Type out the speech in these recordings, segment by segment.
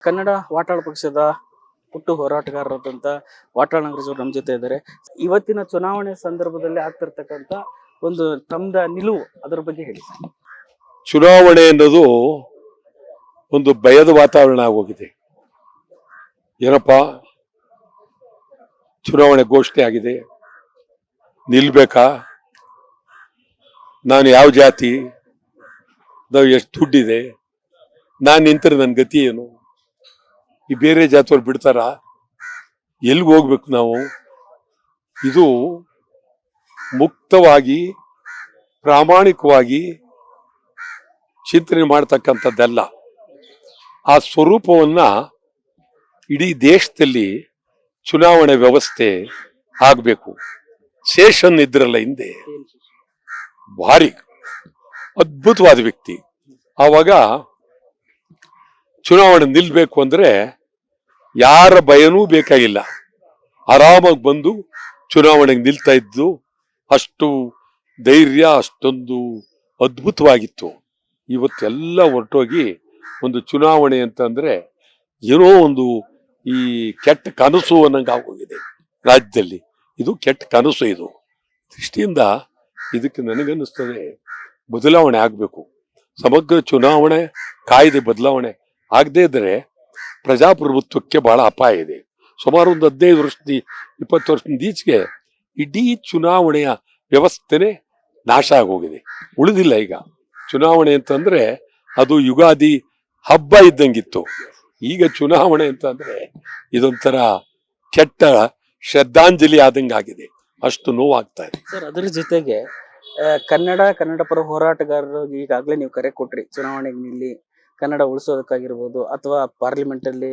ಕನ್ನಡ ವಾಟಾಳ ಪಕ್ಷದ ಹುಟ್ಟು ಹೋರಾಟಗಾರರಾದಂತ ವಾಟಾಳ್ ನಾಗರಾಜ್ ನಮ್ಮ ಜೊತೆ ಇದ್ದಾರೆ. ಇವತ್ತಿನ ಚುನಾವಣೆ ಸಂದರ್ಭದಲ್ಲಿ ಆಗ್ತಿರ್ತಕ್ಕಂಥ ಒಂದು ತಮ್ಮದ ನಿಲುವು ಅದರ ಬಗ್ಗೆ ಹೇಳಿ. ಚುನಾವಣೆ ಅನ್ನೋದು ಒಂದು ಭಯದ ವಾತಾವರಣ ಆಗೋಗಿದೆ. ಏನಪ್ಪ? ಚುನಾವಣೆ ಘೋಷಣೆ ಆಗಿದೆ. ನಿಲ್ಬೇಕಾ? ನಾನು ಯಾವ ಜಾತಿ? ನಾವು ಎಷ್ಟು ದುಡ್ಡಿದೆ? ನಾನು ನಿಂತರೆ ನನ್ನ ಗತಿ ಏನು? ಈ ಬೇರೆ ಜಾತಿಯವ್ರು ಬಿಡ್ತಾರ? ಎಲ್ಲಿ ಹೋಗ್ಬೇಕು ನಾವು? ಇದು ಮುಕ್ತವಾಗಿ, ಪ್ರಾಮಾಣಿಕವಾಗಿ ಚಿಂತನೆ ಮಾಡ್ತಕ್ಕಂಥದ್ದಲ್ಲ. ಆ ಸ್ವರೂಪವನ್ನ ಇಡೀ ದೇಶದಲ್ಲಿ ಚುನಾವಣೆ ವ್ಯವಸ್ಥೆ ಆಗಬೇಕು. ಶೇಷನ್ ಇದ್ರಲ್ಲ ಹಿಂದೆ. ಭಾರಿ, ಅದ್ಭುತವಾದ ವ್ಯಕ್ತಿ. ಆವಾಗ ಚುನಾವಣೆ ನಿಲ್ಬೇಕು ಅಂದ್ರೆ ಯಾರ ಭಯನೂ ಬೇಕಾಗಿಲ್ಲ. ಆರಾಮಾಗಿ ಬಂದು ಚುನಾವಣೆಗೆ ನಿಲ್ತಾ ಇದ್ದು ಅಷ್ಟು ಧೈರ್ಯ, ಅಷ್ಟೊಂದು ಅದ್ಭುತವಾಗಿತ್ತು. ಇವತ್ತೆಲ್ಲ ಹೊರಟೋಗಿ ಒಂದು ಚುನಾವಣೆ ಅಂತಂದ್ರೆ ಏನೋ ಒಂದು ಈ ಕೆಟ್ಟ ಕನಸು ಅನ್ನಂಗೆ ಆಗೋಗಿದೆ ರಾಜ್ಯದಲ್ಲಿ. ಇದು ಕೆಟ್ಟ ಕನಸು ಇದು. ದೃಷ್ಟಿಯಿಂದ ಇದಕ್ಕೆ ನನಗನ್ನಿಸ್ತದೆ ಬದಲಾವಣೆ ಆಗಬೇಕು. ಸಮಗ್ರ ಚುನಾವಣೆ, ಕಾಯ್ದೆ ಬದಲಾವಣೆ ಆಗದೇ ಇದ್ರೆ ಪ್ರಜಾಪ್ರಭುತ್ವಕ್ಕೆ ಬಹಳ ಅಪಾಯ ಇದೆ. ಸುಮಾರು ಒಂದು ಹದಿನೈದು ವರ್ಷದ ಇಪ್ಪತ್ತು ವರ್ಷದಿಂದ ಈಚೆಗೆ ಇಡೀ ಚುನಾವಣೆಯ ವ್ಯವಸ್ಥೆನೇ ನಾಶ ಆಗೋಗಿದೆ. ಉಳಿದಿಲ್ಲ ಈಗ. ಚುನಾವಣೆ ಅಂತಂದ್ರೆ ಅದು ಯುಗಾದಿ ಹಬ್ಬ ಇದ್ದಂಗಿತ್ತು. ಈಗ ಚುನಾವಣೆ ಅಂತಂದ್ರೆ ಇದೊಂಥರ ಕೆಟ್ಟ ಶ್ರದ್ಧಾಂಜಲಿ ಆದಂಗಾಗಿದೆ. ಅಷ್ಟು ನೋವಾಗ್ತಾ ಇದೆ. ಸರ್, ಅದರ ಜೊತೆಗೆ ಕನ್ನಡ ಕನ್ನಡ ಪರ ಹೋರಾಟಗಾರರು ಈಗಾಗಲೇ ನೀವು ಕರೆ ಕೊಟ್ರಿ. ಚುನಾವಣೆಗೆ ನಿಲ್ಲಿ ಕನ್ನಡ ಉಳಿಸೋದಕ್ಕಾಗಿರ್ಬೋದು ಅಥವಾ ಪಾರ್ಲಿಮೆಂಟಲ್ಲಿ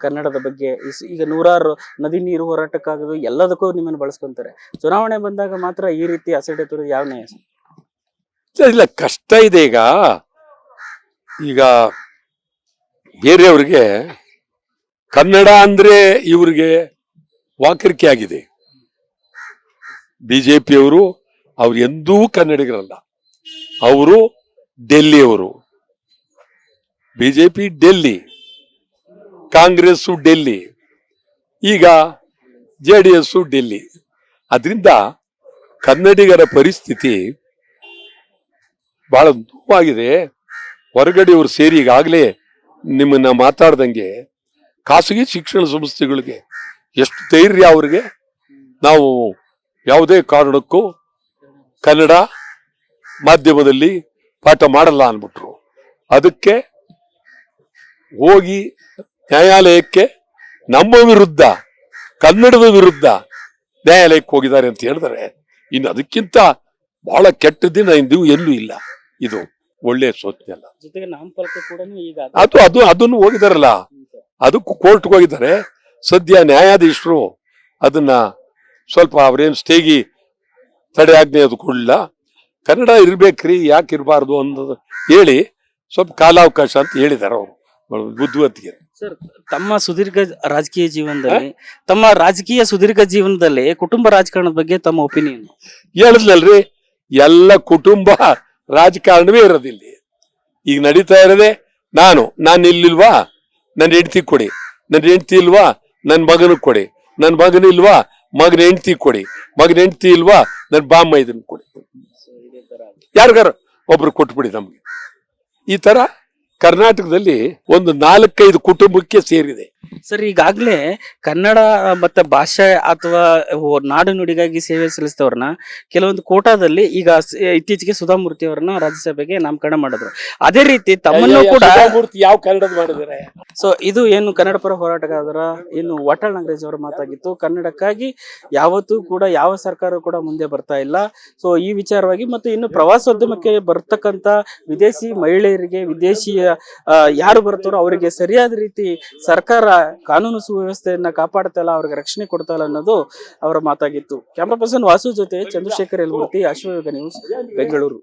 ಕನ್ನಡದ ಬಗ್ಗೆ ಈಗ ನೂರಾರು ನದಿ ನೀರು ಹೋರಾಟಕ್ಕಾಗೋದು ಎಲ್ಲದಕ್ಕೂ ನಿಮ್ಮನ್ನು ಬಳಸ್ಕೊಂತಾರೆ. ಚುನಾವಣೆ ಬಂದಾಗ ಮಾತ್ರ ಈ ರೀತಿ ಅಸಡ್ಡೆ ತೋರಿದ ಯಾವ? ಇಲ್ಲ, ಕಷ್ಟ ಇದೆ ಈಗ. ಈಗ ಬೇರೆಯವ್ರಿಗೆ ಕನ್ನಡ ಅಂದ್ರೆ ಇವ್ರಿಗೆ ವಾಕರಿಕೆ ಆಗಿದೆ. ಬಿಜೆಪಿಯವರು ಅವ್ರು ಎಂದೂ ಕನ್ನಡಿಗರಲ್ಲ. ಅವರು ಡೆಲ್ಲಿಯವರು. ಬಿಜೆಪಿ, ಡೆಲ್ಲಿ, ಕಾಂಗ್ರೆಸ್ಸು, ಡೆಲ್ಲಿ, ಈಗ ಜೆ ಡಿ ಎಸ್ ಡೆಲ್ಲಿ. ಅದರಿಂದ ಕನ್ನಡಿಗರ ಪರಿಸ್ಥಿತಿ ಬಹಳ ನೋವಾಗಿದೆ. ಹೊರಗಡೆಯವರು ಸೇರಿ ಈಗಾಗಲೇ ನಿಮ್ಮನ್ನ ಮಾತಾಡ್ದಂಗೆ ಖಾಸಗಿ ಶಿಕ್ಷಣ ಸಂಸ್ಥೆಗಳಿಗೆ ಎಷ್ಟು ಧೈರ್ಯ ಅವರಿಗೆ. ನಾವು ಯಾವುದೇ ಕಾರಣಕ್ಕೂ ಕನ್ನಡ ಮಾಧ್ಯಮದಲ್ಲಿ ಪಾಠ ಮಾಡಲ್ಲ ಅನ್ಬಿಟ್ರು ಅದಕ್ಕೆ ಹೋಗಿ ನ್ಯಾಯಾಲಯಕ್ಕೆ ನಮ್ಮ ವಿರುದ್ಧ ಕನ್ನಡದ ವಿರುದ್ಧ ನ್ಯಾಯಾಲಯಕ್ಕೆ ಹೋಗಿದ್ದಾರೆ ಅಂತ ಹೇಳಿದ್ರೆ ಇನ್ನು ಅದಕ್ಕಿಂತ ಬಹಳ ಕೆಟ್ಟ ದಿನ ಇಂದು ಎಲ್ಲೂ ಇಲ್ಲ. ಇದು ಒಳ್ಳೆಯ ಸೂಚನೆ ಅಲ್ಲ. ಅದು ಅದು ಅದನ್ನು ಹೋಗಿದಾರಲ್ಲ. ಅದಕ್ಕೂ ಕೋರ್ಟ್ಗೆ ಹೋಗಿದ್ದಾರೆ. ಸದ್ಯ ನ್ಯಾಯಾಧೀಶರು ಅದನ್ನ ಸ್ವಲ್ಪ ಅವ್ರೇನು ಸ್ಟೇಗಿ ತಡೆ ಆಜ್ಞೆ ಅದು ಕೊಡಲಿಲ್ಲ. ಕನ್ನಡ ಇರ್ಬೇಕ್ರಿ ಯಾಕೆ ಇರಬಾರ್ದು ಅನ್ನೋದು ಹೇಳಿ ಸ್ವಲ್ಪ ಕಾಲಾವಕಾಶ ಅಂತ ಹೇಳಿದ್ದಾರೆ ಅವರು. ಬುದ್ಧಿವಂತಿಗೆ ಸರ್ ತಮ್ಮ ಸುದೀರ್ಘ ರಾಜಕೀಯ ಜೀವನದಲ್ಲಿ ತಮ್ಮ ರಾಜಕೀಯ ಸುದೀರ್ಘ ಜೀವನದಲ್ಲಿ ಕುಟುಂಬ ರಾಜಕಾರಣದ ಬಗ್ಗೆ ತಮ್ಮ ಒಪಿನಿಯನ್? ಹೇಳಿದ್ಲಲ್ರಿ ಎಲ್ಲ ಕುಟುಂಬ ರಾಜಕಾರಣವೇ ಇರೋದಿಲ್ಲ ಈಗ ನಡೀತಾ ಇರೋದೇ ನಾನು ನಾನು ಇಲ್ಲಿಲ್ವಾ? ನನ್ನ ಹೆಂಡತಿ ಕೊಡಿ. ನನ್ನ ಹೆಂಡತಿ ಇಲ್ವಾ? ನನ್ನ ಮಗನಿಗೆ ಕೊಡಿ. ನನ್ನ ಮಗನ ಇಲ್ವಾ? ಮಗನ ಹೆಂಡತಿ ಕೊಡಿ. ಮಗನ ಹೆಂಡತಿ ಇಲ್ವಾ? ನನ್ನ ಬಾಮ್ಮ ಇದನ್ನ ಕೊಡಿ. ಯಾರಿಗಾರ ಒಬ್ರು ಕೊಟ್ಬಿಡಿ ನಮ್ಗೆ. ಈ ತರ ಕರ್ನಾಟಕದಲ್ಲಿ ಒಂದು ನಾಲ್ಕೈದು ಕುಟುಂಬಕ್ಕೆ ಸೇರಿದೆ. ಸರ್ ಈಗಾಗಲೇ ಕನ್ನಡ ಮತ್ತೆ ಭಾಷೆ ಅಥವಾ ನಾಡು ನುಡಿಗಾಗಿ ಸೇವೆ ಸಲ್ಲಿಸಿದವ್ರನ್ನ ಕೆಲವೊಂದು ಕೋಟಾದಲ್ಲಿ ಈಗ ಇತ್ತೀಚೆಗೆ ಸುಧಾಮೂರ್ತಿ ಅವರನ್ನ ರಾಜ್ಯಸಭೆಗೆ ನಾಮಕರಣ ಮಾಡಿದ್ರು. ಅದೇ ರೀತಿ ತಮ್ಮನ್ನು ಕೂಡ ಯಾವ ಕನ್ನಡದ ಮಾಡಿದ್ದಾರೆ? ಸೊ ಇದು ಏನು ಕನ್ನಡ ಪರ ಹೋರಾಟಗಾರರ ಏನು ವಾಟಾಳ್ ನಾಗರಾಜ್ ಅವರ ಮಾತಾಗಿತ್ತು. ಕನ್ನಡಕ್ಕಾಗಿ ಯಾವತ್ತೂ ಕೂಡ ಯಾವ ಸರ್ಕಾರ ಕೂಡ ಮುಂದೆ ಬರ್ತಾ ಇಲ್ಲ. ಸೊ ಈ ವಿಚಾರವಾಗಿ ಮತ್ತು ಇನ್ನು ಪ್ರವಾಸೋದ್ಯಮಕ್ಕೆ ಬರ್ತಕ್ಕಂಥ ವಿದೇಶಿ ಮಹಿಳೆಯರಿಗೆ, ವಿದೇಶಿಯ ಯಾರು ಬರ್ತಾರೋ ಅವರಿಗೆ ಸರಿಯಾದ ರೀತಿ ಸರ್ಕಾರ ಕಾನೂನು ಸುವ್ಯವಸ್ಥೆಯನ್ನ ಕಾಪಾಡ್ತಾ ಇಲ್ಲ ಅವ್ರಿಗೆ ರಕ್ಷಣೆ ಕೊಡ್ತಾ ಇಲ್ಲ ಅನ್ನೋದು ಅವರ ಮಾತಾಗಿತ್ತು. ಕ್ಯಾಮ್ರಾ ಪರ್ಸನ್ ವಾಸು ಜೊತೆ ಚಂದ್ರಶೇಖರ್ ಎಲ್ಮೂರ್ತಿ ಅಶ್ವಯೋಗ ನ್ಯೂಸ್ ಬೆಂಗಳೂರು.